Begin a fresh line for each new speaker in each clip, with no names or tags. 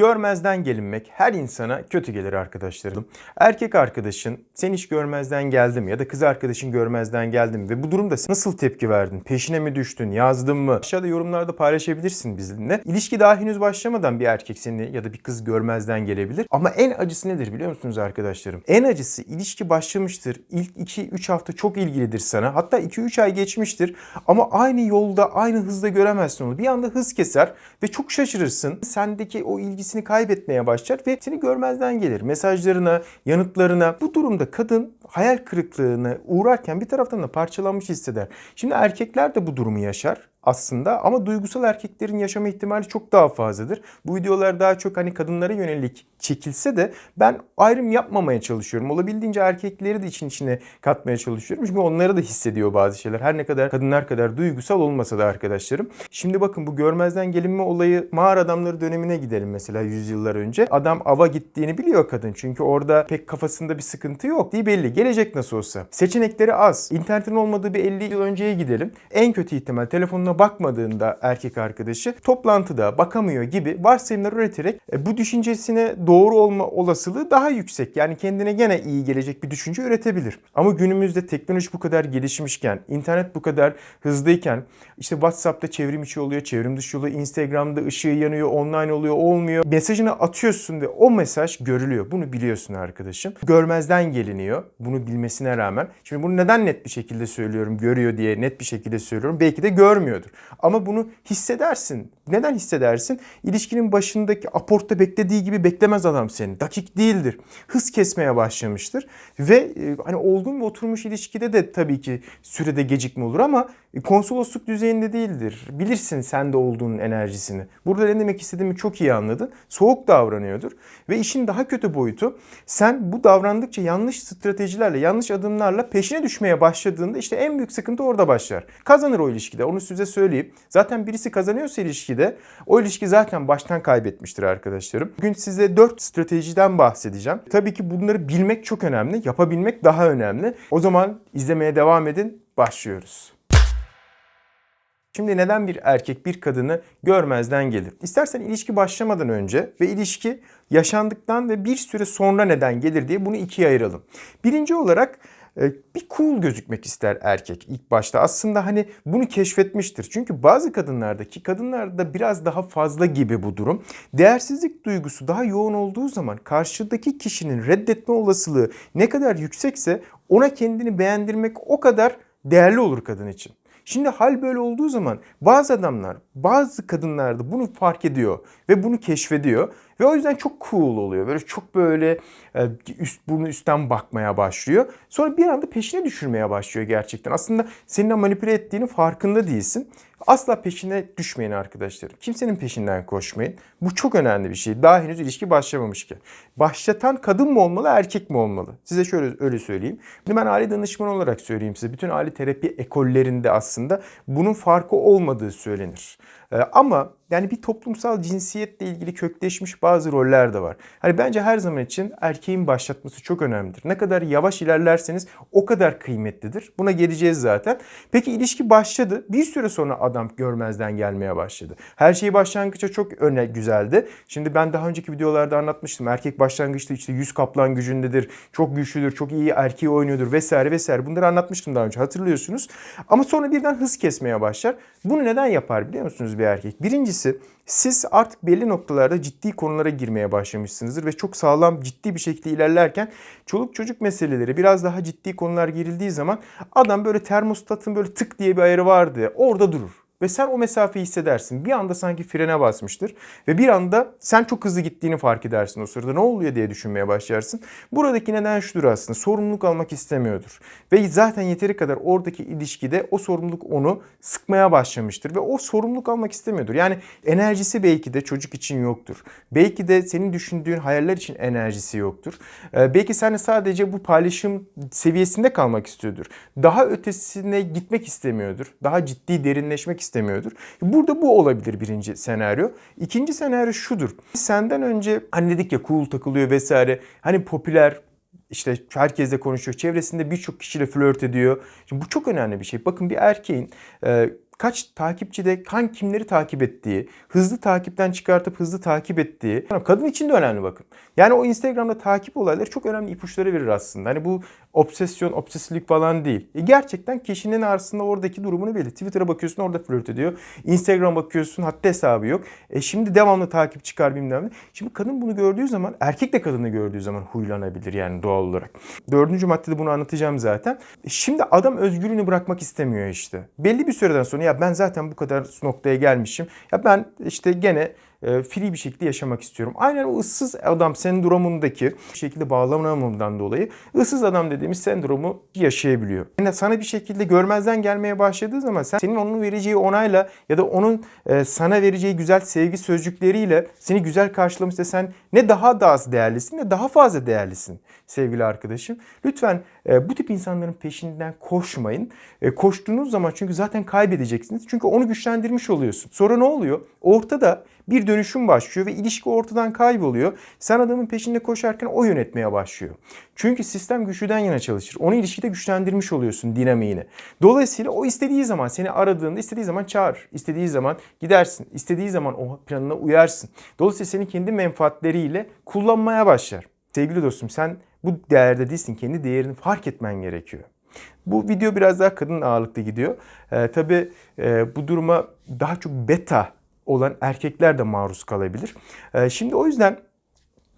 Görmezden gelinmek her insana kötü gelir arkadaşlarım. Erkek arkadaşın sen hiç görmezden geldi mi ya da kız arkadaşın görmezden geldi mi ve bu durumda nasıl tepki verdin? Peşine mi düştün? Yazdın mı? Aşağıda yorumlarda paylaşabilirsin bizimle. İlişki daha henüz başlamadan bir erkek seni ya da bir kız görmezden gelebilir. Ama en acısı nedir biliyor musunuz arkadaşlarım? En acısı ilişki başlamıştır. İlk 2-3 hafta çok ilgilidir sana. Hatta 2-3 ay geçmiştir. Ama aynı yolda aynı hızda göremezsin onu. Bir anda hız keser ve çok şaşırırsın. Sendeki o ilgisini kaybetmeye başlar ve seni görmezden gelir. Mesajlarına, yanıtlarına. Bu durumda kadın hayal kırıklığına uğrarken bir taraftan da parçalanmış hisseder. Şimdi erkekler de bu durumu yaşar aslında ama duygusal erkeklerin yaşama ihtimali çok daha fazladır. Bu videolar daha çok hani kadınlara yönelik çekilse de ben ayrım yapmamaya çalışıyorum. Olabildiğince erkekleri de için içine katmaya çalışıyorum. Çünkü onları da hissediyor bazı şeyler. Her ne kadar kadınlar kadar duygusal olmasa da arkadaşlarım. Şimdi bakın bu görmezden gelinme olayı mağara adamları dönemine gidelim mesela yüzyıllar önce. Adam ava gittiğini biliyor kadın. Çünkü orada pek kafasında bir sıkıntı yok. Değil belli. Gelecek nasıl olsa. Seçenekleri az. İnternetin olmadığı bir 50 yıl önceye gidelim. En kötü ihtimal telefonuna bakmadığında erkek arkadaşı toplantıda bakamıyor gibi varsayımlar üreterek e, bu düşüncesine doğru olma olasılığı daha yüksek. Yani kendine gene iyi gelecek bir düşünce üretebilir. Ama günümüzde teknoloji bu kadar gelişmişken, internet bu kadar hızlıyken işte WhatsApp'ta çevrim içi oluyor, çevrim dışı oluyor, Instagram'da ışığı yanıyor, online oluyor, olmuyor. Mesajını atıyorsun ve o mesaj görülüyor. Bunu biliyorsun arkadaşım. Görmezden geliniyor. Bunu bilmesine rağmen. Şimdi bunu neden net bir şekilde söylüyorum, görüyor diye net bir şekilde söylüyorum. Belki de görmüyordur. Ama bunu hissedersin. Neden hissedersin? İlişkinin başındaki aportta beklediği gibi beklemez adam seni. Dakik değildir. Hız kesmeye başlamıştır. Ve e, hani olgun ve oturmuş ilişkide de tabii ki sürede gecikme olur ama e, konsolosluk düzeyinde değildir. Bilirsin sen de olduğunun enerjisini. Burada ne demek istediğimi çok iyi anladın. Soğuk davranıyordur. Ve işin daha kötü boyutu sen bu davrandıkça yanlış stratejilerle, yanlış adımlarla peşine düşmeye başladığında işte en büyük sıkıntı orada başlar. Kazanır o ilişkide. Onu size söyleyeyim. Zaten birisi kazanıyorsa ilişkide o ilişki zaten baştan kaybetmiştir arkadaşlarım. Bugün size 4 stratejiden bahsedeceğim. Tabii ki bunları bilmek çok önemli. Yapabilmek daha önemli. O zaman izlemeye devam edin. Başlıyoruz. Şimdi neden bir erkek bir kadını görmezden gelir? İstersen ilişki başlamadan önce ve ilişki yaşandıktan ve bir süre sonra neden gelir diye bunu ikiye ayıralım. Birinci olarak bir cool gözükmek ister erkek ilk başta. Aslında hani bunu keşfetmiştir. Çünkü bazı kadınlardaki kadınlarda biraz daha fazla gibi bu durum. Değersizlik duygusu daha yoğun olduğu zaman karşıdaki kişinin reddetme olasılığı ne kadar yüksekse ona kendini beğendirmek o kadar değerli olur kadın için. Şimdi hal böyle olduğu zaman bazı adamlar, bazı kadınlar da bunu fark ediyor ve bunu keşfediyor. Ve o yüzden çok cool oluyor. Böyle çok böyle e, üst burnu üstten bakmaya başlıyor. Sonra bir anda peşine düşürmeye başlıyor gerçekten. Aslında seninle manipüle ettiğinin farkında değilsin. Asla peşine düşmeyin arkadaşlar. Kimsenin peşinden koşmayın. Bu çok önemli bir şey. Daha henüz ilişki başlamamışken. Başlatan kadın mı olmalı, erkek mi olmalı? Size şöyle öyle söyleyeyim. Bunu ben aile danışman olarak söyleyeyim size. Bütün aile terapi ekollerinde aslında bunun farkı olmadığı söylenir. Ee, ama yani bir toplumsal cinsiyetle ilgili kökleşmiş bazı roller de var. Hani bence her zaman için erkeğin başlatması çok önemlidir. Ne kadar yavaş ilerlerseniz o kadar kıymetlidir. Buna geleceğiz zaten. Peki ilişki başladı. Bir süre sonra adam görmezden gelmeye başladı. Her şey başlangıçta çok öne güzeldi. Şimdi ben daha önceki videolarda anlatmıştım. Erkek başlangıçta işte yüz kaplan gücündedir. Çok güçlüdür, çok iyi erkeği oynuyordur vesaire vesaire. Bunları anlatmıştım daha önce hatırlıyorsunuz. Ama sonra birden hız kesmeye başlar. Bunu neden yapar biliyor musunuz bir erkek? Birincisi siz artık belli noktalarda ciddi konulara girmeye başlamışsınızdır ve çok sağlam ciddi bir şekilde ilerlerken çoluk çocuk meseleleri biraz daha ciddi konular girildiği zaman adam böyle termostatın böyle tık diye bir ayarı vardı orada durur. Ve sen o mesafeyi hissedersin. Bir anda sanki frene basmıştır. Ve bir anda sen çok hızlı gittiğini fark edersin o sırada. Ne oluyor diye düşünmeye başlarsın. Buradaki neden şudur aslında. Sorumluluk almak istemiyordur. Ve zaten yeteri kadar oradaki ilişkide o sorumluluk onu sıkmaya başlamıştır. Ve o sorumluluk almak istemiyordur. Yani enerjisi belki de çocuk için yoktur. Belki de senin düşündüğün hayaller için enerjisi yoktur. Ee, belki sen de sadece bu paylaşım seviyesinde kalmak istiyordur. Daha ötesine gitmek istemiyordur. Daha ciddi derinleşmek istemiyordur. Burada bu olabilir birinci senaryo. İkinci senaryo şudur. Senden önce hani dedik ya cool takılıyor vesaire. Hani popüler işte herkesle konuşuyor. Çevresinde birçok kişiyle flört ediyor. Şimdi bu çok önemli bir şey. Bakın bir erkeğin e, kaç takipçide hangi kimleri takip ettiği, hızlı takipten çıkartıp hızlı takip ettiği. Kadın için de önemli bakın. Yani o Instagram'da takip olayları çok önemli ipuçları verir aslında. Hani bu obsesyon, obsesiflik falan değil. E gerçekten kişinin aslında oradaki durumunu belli. Twitter'a bakıyorsun orada flört ediyor. Instagram bakıyorsun hatta hesabı yok. E şimdi devamlı takip çıkar bilmem ne. Şimdi kadın bunu gördüğü zaman erkek de kadını gördüğü zaman huylanabilir yani doğal olarak. Dördüncü maddede bunu anlatacağım zaten. E Şimdi adam özgürlüğünü bırakmak istemiyor işte. Belli bir süreden sonra ya ben zaten bu kadar noktaya gelmişim. Ya ben işte gene e, free bir şekilde yaşamak istiyorum. Aynen o ıssız adam sendromundaki bir şekilde bağlanamamından dolayı ıssız adam dediğimiz sendromu yaşayabiliyor. Yani sana bir şekilde görmezden gelmeye başladığı zaman sen senin onun vereceği onayla ya da onun e, sana vereceği güzel sevgi sözcükleriyle seni güzel karşılamışsa sen ne daha da az değerlisin ne daha fazla değerlisin sevgili arkadaşım. Lütfen e, bu tip insanların peşinden koşmayın. E, koştuğunuz zaman çünkü zaten kaybedeceksiniz. Çünkü onu güçlendirmiş oluyorsun. Sonra ne oluyor? Ortada bir dönüşüm başlıyor ve ilişki ortadan kayboluyor. Sen adamın peşinde koşarken o yönetmeye başlıyor. Çünkü sistem güçlüden yana çalışır. Onu ilişkide güçlendirmiş oluyorsun dinamiğini. Dolayısıyla o istediği zaman seni aradığında istediği zaman çağırır. İstediği zaman gidersin. İstediği zaman o planına uyarsın. Dolayısıyla seni kendi menfaatleriyle kullanmaya başlar. Sevgili dostum sen bu değerde değilsin. Kendi değerini fark etmen gerekiyor. Bu video biraz daha kadın ağırlıklı gidiyor. Ee, tabii e, bu duruma daha çok beta olan erkekler de maruz kalabilir. Ee, şimdi o yüzden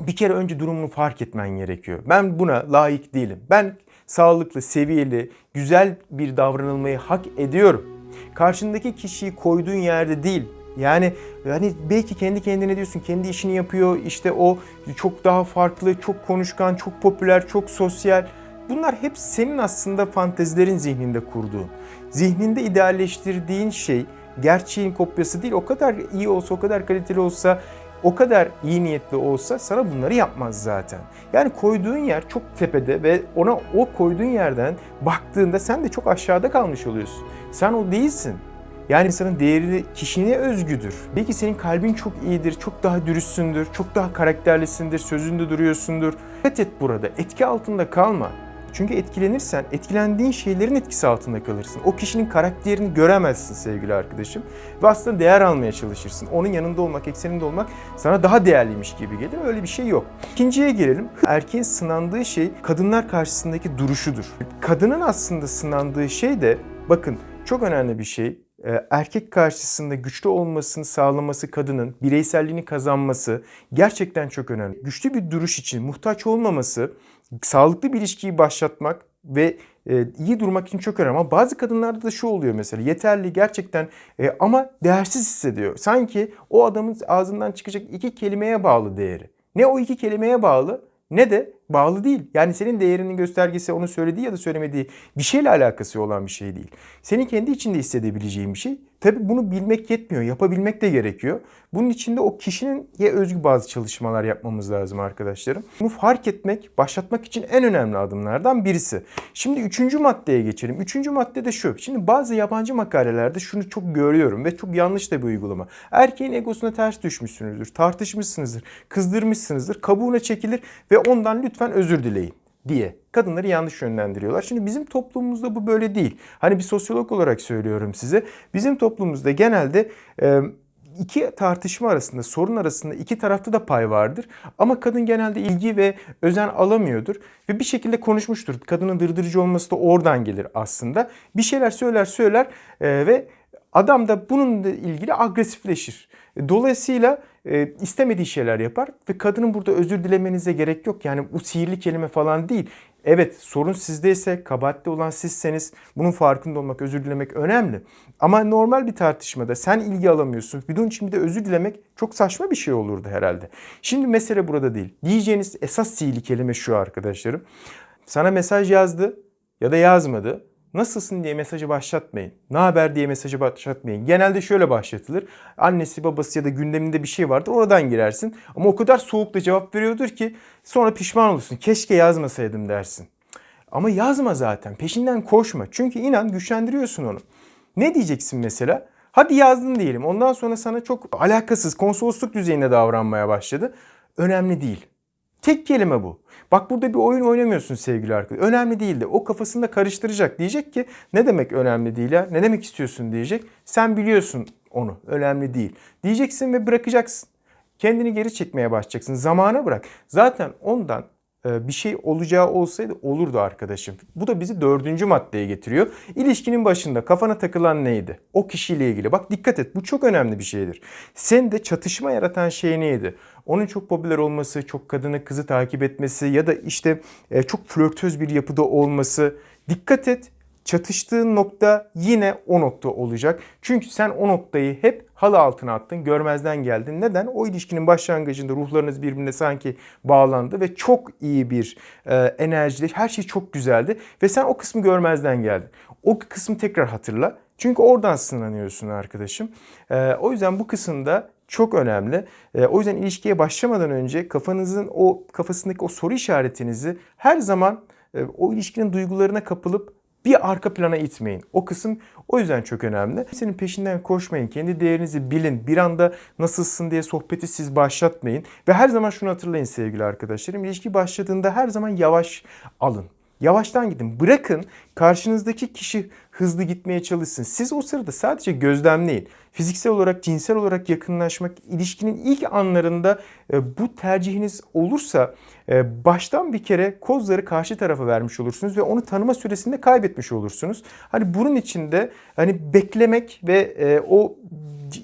bir kere önce durumunu fark etmen gerekiyor. Ben buna layık değilim. Ben sağlıklı, seviyeli, güzel bir davranılmayı hak ediyorum. Karşındaki kişiyi koyduğun yerde değil, yani yani belki kendi kendine diyorsun kendi işini yapıyor işte o çok daha farklı, çok konuşkan, çok popüler, çok sosyal. Bunlar hep senin aslında fantezilerin zihninde kurduğun. Zihninde idealleştirdiğin şey gerçeğin kopyası değil. O kadar iyi olsa, o kadar kaliteli olsa, o kadar iyi niyetli olsa sana bunları yapmaz zaten. Yani koyduğun yer çok tepede ve ona o koyduğun yerden baktığında sen de çok aşağıda kalmış oluyorsun. Sen o değilsin. Yani insanın değeri kişiliğine özgüdür. Belki senin kalbin çok iyidir, çok daha dürüstsündür, çok daha karakterlisindir, sözünde duruyorsundur. Dikkat et burada, etki altında kalma. Çünkü etkilenirsen etkilendiğin şeylerin etkisi altında kalırsın. O kişinin karakterini göremezsin sevgili arkadaşım. Ve aslında değer almaya çalışırsın. Onun yanında olmak, ekseninde olmak sana daha değerliymiş gibi gelir. Öyle bir şey yok. İkinciye gelelim. Erkeğin sınandığı şey kadınlar karşısındaki duruşudur. Kadının aslında sınandığı şey de bakın çok önemli bir şey Ee, erkek karşısında güçlü olmasını sağlaması kadının bireyselliğini kazanması gerçekten çok önemli. Güçlü bir duruş için muhtaç olmaması, sağlıklı bir ilişkiyi başlatmak ve e, iyi durmak için çok önemli. Ama bazı kadınlarda da şu oluyor mesela yeterli gerçekten e, ama değersiz hissediyor. Sanki o adamın ağzından çıkacak iki kelimeye bağlı değeri. Ne o iki kelimeye bağlı ne de bağlı değil. Yani senin değerinin göstergesi onun söylediği ya da söylemediği bir şeyle alakası olan bir şey değil. Senin kendi içinde hissedebileceğin bir şey. Tabi bunu bilmek yetmiyor. Yapabilmek de gerekiyor. Bunun için de o kişinin ya özgü bazı çalışmalar yapmamız lazım arkadaşlarım. Bunu fark etmek, başlatmak için en önemli adımlardan birisi. Şimdi üçüncü maddeye geçelim. Üçüncü madde de şu. Şimdi bazı yabancı makalelerde şunu çok görüyorum ve çok yanlış da bir uygulama. Erkeğin egosuna ters düşmüşsünüzdür, tartışmışsınızdır, kızdırmışsınızdır, kabuğuna çekilir ve ondan lütfen özür dileyin diye kadınları yanlış yönlendiriyorlar. Şimdi bizim toplumumuzda bu böyle değil. Hani bir sosyolog olarak söylüyorum size. Bizim toplumumuzda genelde e, iki tartışma arasında, sorun arasında iki tarafta da pay vardır. Ama kadın genelde ilgi ve özen alamıyordur. Ve bir şekilde konuşmuştur. Kadının dırdırıcı olması da oradan gelir aslında. Bir şeyler söyler söyler e, ve adam da bununla ilgili agresifleşir. Dolayısıyla e, istemediği şeyler yapar ve kadının burada özür dilemenize gerek yok. Yani bu sihirli kelime falan değil. Evet sorun sizdeyse, kabahatli olan sizseniz bunun farkında olmak, özür dilemek önemli. Ama normal bir tartışmada sen ilgi alamıyorsun. Onun için bir de özür dilemek çok saçma bir şey olurdu herhalde. Şimdi mesele burada değil. Diyeceğiniz esas sihirli kelime şu arkadaşlarım. Sana mesaj yazdı ya da yazmadı. Nasılsın diye mesajı başlatmayın. Ne haber diye mesajı başlatmayın. Genelde şöyle başlatılır. Annesi babası ya da gündeminde bir şey vardır oradan girersin. Ama o kadar soğuk da cevap veriyordur ki sonra pişman olursun. Keşke yazmasaydım dersin. Ama yazma zaten. Peşinden koşma. Çünkü inan güçlendiriyorsun onu. Ne diyeceksin mesela? Hadi yazdın diyelim. Ondan sonra sana çok alakasız konsolosluk düzeyinde davranmaya başladı. Önemli değil. Tek kelime bu. Bak burada bir oyun oynamıyorsun sevgili arkadaş. Önemli değil de o kafasında karıştıracak. Diyecek ki ne demek önemli değil ya? Ne demek istiyorsun diyecek. Sen biliyorsun onu. Önemli değil. Diyeceksin ve bırakacaksın. Kendini geri çekmeye başlayacaksın. Zamana bırak. Zaten ondan bir şey olacağı olsaydı olurdu arkadaşım. Bu da bizi dördüncü maddeye getiriyor. İlişkinin başında kafana takılan neydi? O kişiyle ilgili. Bak dikkat et bu çok önemli bir şeydir. Sen de çatışma yaratan şey neydi? Onun çok popüler olması, çok kadını kızı takip etmesi ya da işte e, çok flörtöz bir yapıda olması. Dikkat et çatıştığın nokta yine o nokta olacak. Çünkü sen o noktayı hep halı altına attın, görmezden geldin. Neden? O ilişkinin başlangıcında ruhlarınız birbirine sanki bağlandı ve çok iyi bir e, enerjide, her şey çok güzeldi ve sen o kısmı görmezden geldin. O kısmı tekrar hatırla. Çünkü oradan sınanıyorsun arkadaşım. E, o yüzden bu kısımda çok önemli. E, o yüzden ilişkiye başlamadan önce kafanızın o kafasındaki o soru işaretinizi her zaman e, o ilişkinin duygularına kapılıp bir arka plana itmeyin. O kısım o yüzden çok önemli. Senin peşinden koşmayın. Kendi değerinizi bilin. Bir anda nasılsın diye sohbeti siz başlatmayın. Ve her zaman şunu hatırlayın sevgili arkadaşlarım. İlişki başladığında her zaman yavaş alın. Yavaştan gidin. Bırakın karşınızdaki kişi hızlı gitmeye çalışsın. Siz o sırada sadece gözlemleyin. Fiziksel olarak, cinsel olarak yakınlaşmak, ilişkinin ilk anlarında e, bu tercihiniz olursa e, baştan bir kere kozları karşı tarafa vermiş olursunuz ve onu tanıma süresinde kaybetmiş olursunuz. Hani bunun içinde hani beklemek ve e, o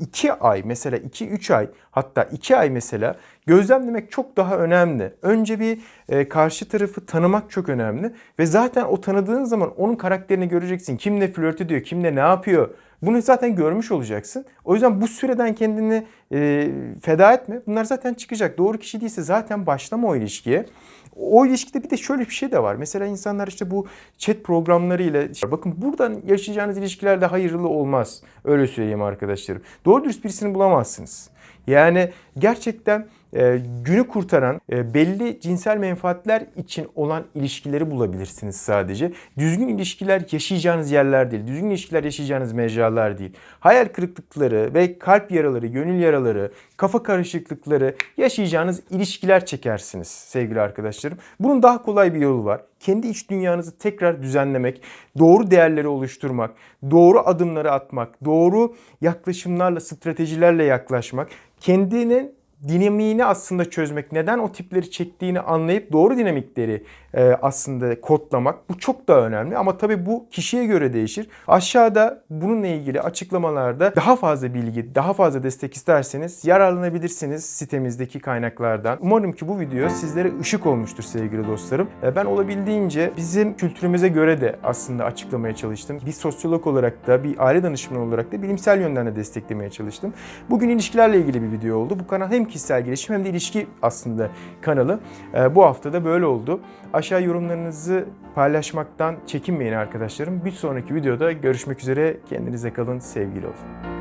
2 ay mesela 2-3 ay hatta 2 ay mesela gözlemlemek çok daha önemli. Önce bir e, karşı tarafı tanımak çok önemli ve zaten o tanıdığın zaman onun karakterini göreceksin. Kimle flört ediyor, kimle ne yapıyor. Bunu zaten görmüş olacaksın. O yüzden bu süreden kendini e, feda etme. Bunlar zaten çıkacak. Doğru kişi değilse zaten başlama o ilişkiye. O ilişkide bir de şöyle bir şey de var. Mesela insanlar işte bu chat programları ile bakın buradan yaşayacağınız ilişkiler de hayırlı olmaz. Öyle söyleyeyim arkadaşlarım. Doğru dürüst birisini bulamazsınız. Yani gerçekten e, günü kurtaran e, belli cinsel menfaatler için olan ilişkileri bulabilirsiniz sadece. Düzgün ilişkiler yaşayacağınız yerler değil. Düzgün ilişkiler yaşayacağınız mecralar değil. Hayal kırıklıkları ve kalp yaraları, gönül yaraları, kafa karışıklıkları yaşayacağınız ilişkiler çekersiniz sevgili arkadaşlarım. Bunun daha kolay bir yolu var. Kendi iç dünyanızı tekrar düzenlemek, doğru değerleri oluşturmak, doğru adımları atmak, doğru yaklaşımlarla, stratejilerle yaklaşmak, kendinin dinamiğini aslında çözmek, neden o tipleri çektiğini anlayıp doğru dinamikleri e, aslında kodlamak bu çok daha önemli. Ama tabii bu kişiye göre değişir. Aşağıda bununla ilgili açıklamalarda daha fazla bilgi, daha fazla destek isterseniz yararlanabilirsiniz sitemizdeki kaynaklardan. Umarım ki bu video sizlere ışık olmuştur sevgili dostlarım. E, ben olabildiğince bizim kültürümüze göre de aslında açıklamaya çalıştım. Bir sosyolog olarak da, bir aile danışmanı olarak da bilimsel yönden de desteklemeye çalıştım. Bugün ilişkilerle ilgili bir video oldu. Bu kanal hem kişisel gelişim hem de ilişki aslında kanalı. E, bu hafta da böyle oldu. Aşağı yorumlarınızı paylaşmaktan çekinmeyin arkadaşlarım. Bir sonraki videoda görüşmek üzere. Kendinize kalın, sevgili olun.